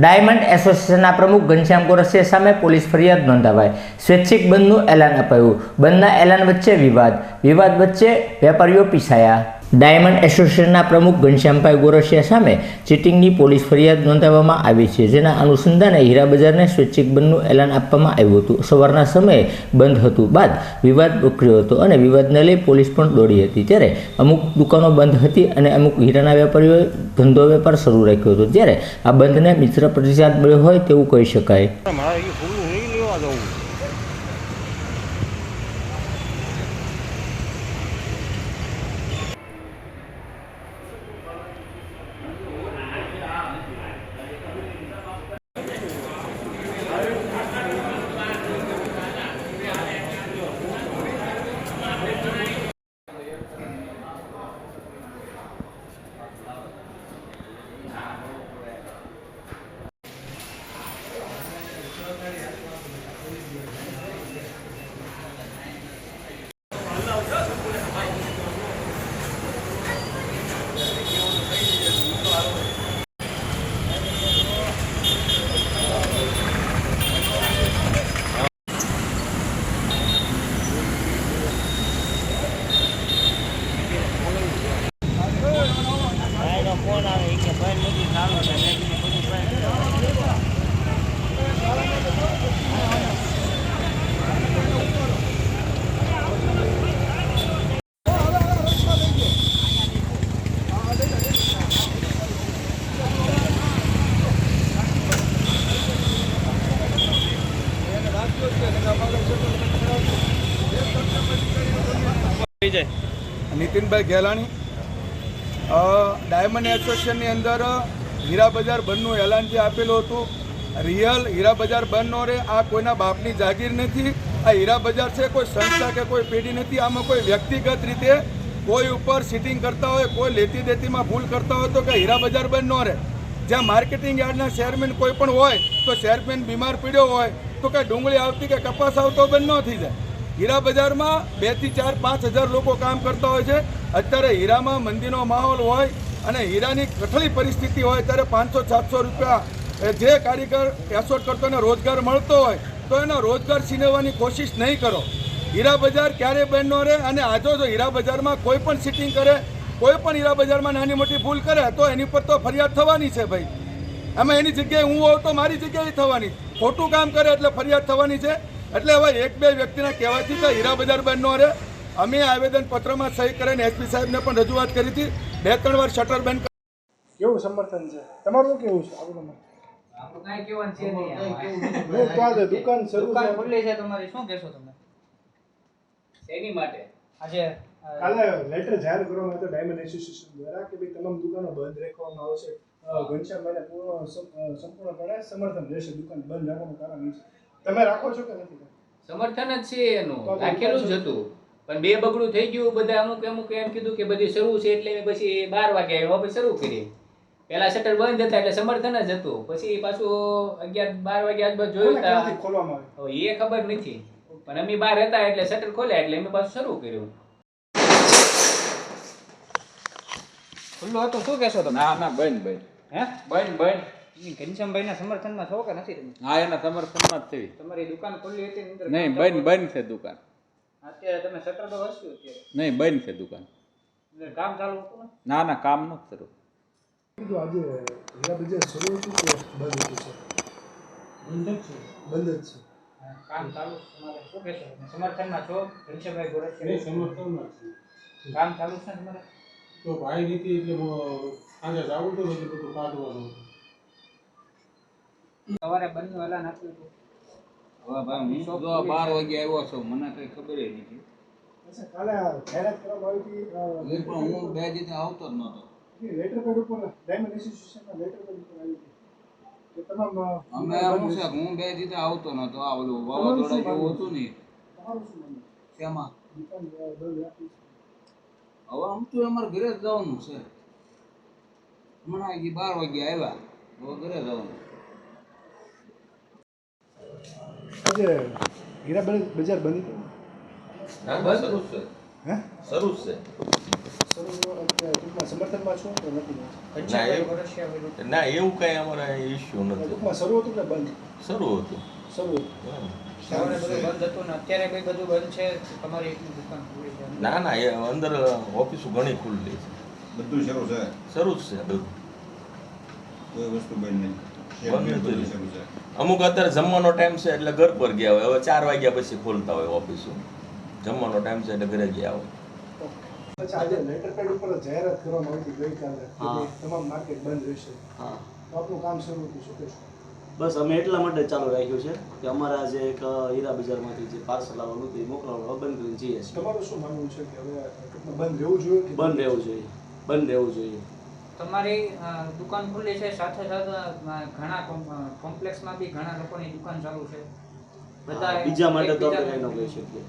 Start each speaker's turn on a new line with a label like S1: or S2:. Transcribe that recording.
S1: Diamond એસોસિએશનના પ્રમુખ ઘનશ્યામ ગોરસિયા સામે પોલીસ ફરિયાદ નોંધાવાઈ. સ્વૈચ્છિક બંધનું એલાન અપાયું. બંધના એલાન વચ્ચે વિવાદ. વિવાદ વચ્ચે વેપારીઓ પીસાયા. ડાયમંડ એસોસિએશનના પ્રમુખ ઘનશ્યામભાઈ ગોરસિયા સામે ચીટિંગની પોલીસ ફરિયાદ નોંધાવવામાં આવી છે, જેના અનુસંધાને હીરા બજારને સ્વૈચ્છિક બંધનું એલાન આપવામાં આવ્યું હતું. સવારના સમયે બંધ હતું બાદ વિવાદ ઉકર્યો હતો અને વિવાદને લઈ પોલીસ પણ દોડી હતી. ત્યારે અમુક દુકાનો બંધ હતી અને અમુક હીરાના વેપારીઓએ ધંધો વેપાર શરૂ રાખ્યો હતો. ત્યારે આ બંધને મિત્ર પ્રતિસાદ મળ્યો હોય તેવું કહી શકાય.
S2: નીતિનભાઈ ગેલાણી ડાયમંડ એસોસિએશનની અંદર હીરા બજાર બંધનું એલાન જે આપેલું હતું, રિયલ હીરા બજાર બંધ નો રહે આ કોઈના બાપની જાગીર નથી, આ હીરા બજાર છે કોઈ સંસ્થા કે કોઈ પેઢી નથી, આમાં કોઈ વ્યક્તિગત રીતે કોઈ ઉપર સિટિંગ કરતા હોય, કોઈ લેતી દેતીમાં ભૂલ કરતા હોય તો કે હીરા બજાર બંધ ન રહે જ્યાં માર્કેટિંગ યાર્ડના ચેરમેન કોઈ પણ હોય, તો ચેરમેન બીમાર પીડ્યો હોય, તો કે ડુંગળી આવતી કે કપાસ આવતો બંધ ન થઈ જાય. હીરા બજારમાં બેથી ચાર, પાંચ હજાર લોકો કામ કરતા હોય છે. અત્યારે હીરામાં મંદીનો માહોલ હોય અને હીરાની કઠળી પરિસ્થિતિ હોય, ત્યારે પાંચસો, સાતસો રૂપિયા જે કારીગર એસોટ કરતો એને રોજગાર મળતો હોય, તો એનો રોજગાર છીનવવાની કોશિશ નહીં કરો. હીરા બજાર ક્યારે બંધ રહે અને આજો જો હીરા બજારમાં કોઈ પણ સિટિંગ કરે, કોઈ પણ હીરા બજારમાં નાની મોટી ભૂલ કરે, તો એની પર તો ફરિયાદ થવાની છે ભાઈ. આમાં એની જગ્યાએ હું હોઉં તો મારી જગ્યાએ થવાની. ખોટું કામ કરે એટલે ફરિયાદ થવાની છે. એટલે હવે એક બે વ્યક્તિના કહેવાથી કે હીરા બજાર બંધ ન રહે અમે આવેદન પત્રમાં સહી કરીને એસપી સાહેબને પણ રજૂઆત કરી હતી. બે ત્રણ વાર શટર બંધ
S3: કેવું સમર્થન છે? તમારું કેવું છે? આપણું દુકાન શરૂ
S4: ખુલ્લી છે તમારી. શું કહેશો તમે? શેની માટે? આજે
S3: કાલે લેટર જાહેર કરવામાં આવ્યો ડાયમંડ એસોસિએશન દ્વારા કે ભાઈ તમામ દુકાનો બંધ રાખવામાં આવશે. પૂર્ણ સંપૂર્ણપણે સમર્થન રહેશે. દુકાન બંધ રાખવાનું કારણ છે. તમે રાખો છો કે નથી?
S4: સમર્થન જ છે એનું. રાખેલું જ હતું. પણ બે બગડું થઈ ગયું બધા અમુક અમુક એમ કીધું કે બધી શરૂ છે એટલે પછી બાર વાગે આવ્યો પછી શરૂ કરી. પેલા શટર બંધ હતા એટલે સમર્થન જ હતું. પછી પાછું અગિયાર બાર વાગે આજુબાજુ જોયું
S3: કોને ક્યાંથી
S4: તા
S3: ખોલવામાં આવે
S4: હવે એ ખબર નથી. પણ અમે બહાર હતા એટલે શટર ખોલ્યા એટલે અમે પાછું શરૂ કર્યું. ખુલ્લું હતું શું કહેશો તમે?
S5: ના ના બંધ બંધ.
S4: હે?
S5: બંધ બંધ.
S4: ઘનશ્યામભાઈના સમર્થનમાં છો કે નથી તમે
S5: હા એના સમર્થનમાં જ થઈ
S4: તમારી દુકાન ખુલ્લી હતી અંદર
S5: નહીં બંધ બંધ. છે દુકાન.
S4: અત્યારે તમે શટર તો હસ્યું અત્યારે.
S5: નહીં બંધ છે દુકાન.
S4: કામ ચાલુ હતું ના?
S5: ના કામ નથી શરૂ.
S3: કીધું આજે હીરા બજાર શરૂ હતું કે બંધ હતું સર? બંધ જ છે. બંધ જ છે.
S4: કામ ચાલુ છે તમારે. શું કહેશો? સમર્થનમાં છો? ઘનશ્યામભાઈ ગોરસિયા કામ ચાલુ છે ને તમારે?
S6: તો ભાઈ નીતિ એટલે સાંજે જવું તો બધું કાઢવાનું
S4: સવારે બંધ વેલા નાખ્યું હતું
S5: હવે ભાઈ હું તો બાર વાગે આવ્યો છું મને કઈ ખબર નથી. પણ હું બે જીતે આવતો જ નહોતો.
S3: લેટર પેડ ઉપર ડાયમંડ એસોસિએશનના લેટર પેડ ઉપર આવી હતી. કે તમામ અ,
S5: અમે શું છે હું બે દિવસ આવતો નહોતો આ ઓલું વાવાઝોડા જેવું હતું ને તેમાં હવે આમ તો અમારે ઘરે જ જવાનું છે. હમણાં બાર વાગે આવ્યા હવે ઘરે જવાનું.
S3: આજે હીરા બજાર બંધ
S7: ના બસ શરૂ જ છે.
S3: હે?
S7: શરૂ જ છે.
S3: શરૂ ટૂંકમાં સમર્થનમાં છો તો નથી
S7: ના એ ના એવું કાંઈ અમારા ઇશ્યુ નથી.
S3: ટૂંકમાં શરૂ હતું કે બંધ?
S7: શરૂ હતું.
S3: શરૂ હતું.
S7: હા.
S4: સવારે બધું બંધ હતું ને અત્યારે બી બધું છે? તમારી એકની દુકાન ખુલ્લી છે.
S7: ના ના એ અંદર ઓફિસો ઘણી ખુલ્લી છે.
S8: બધું શરૂ છે?
S7: શરૂ જ છે બધું.
S8: કોઈ વસ્તુ બંધ નહીં.
S7: અમુક અત્યારે જમવાનો ટાઈમ છે એટલે ઘર પર ગયા હોય. હવે ચાર વાગ્યા પછી ખોલતા હોય ઓફિસો જમવાનો ટાઈમ છે એટલે ઘરે ગયા હોય.
S3: આજે લેટર પેડ ઉપર જાહેરાત કરવામાં આવી હતી ગઈકાલે કે
S9: હા.
S3: ભાઈ તમામ માર્કેટ બંધ રહેશે.
S9: હા.
S3: તો આપનું કામ શરૂ હતું શું
S9: બસ અમે એટલા માટે ચાલુ રાખ્યું છે કે અમારા જે એક હીરા બજારમાંથી જે પાર્સલ આવવાનું હતું એ બંધ કરીને જઈએ છીએ.
S3: તમારું શું માનવું છે કે હવે બંધ રહેવું જોઈએ કે
S9: બંધ રહેવું જોઈએ. બંધ રહેવું જોઈએ.
S4: તમારી દુકાન ખુલ્લી છે સાથે સાથે ઘણા કોમ્પ્લેક્સમાં બી ઘણા લોકોની દુકાન ચાલુ છે. બધા
S9: બીજા માટે તો આપણે એનો કહી શકીએ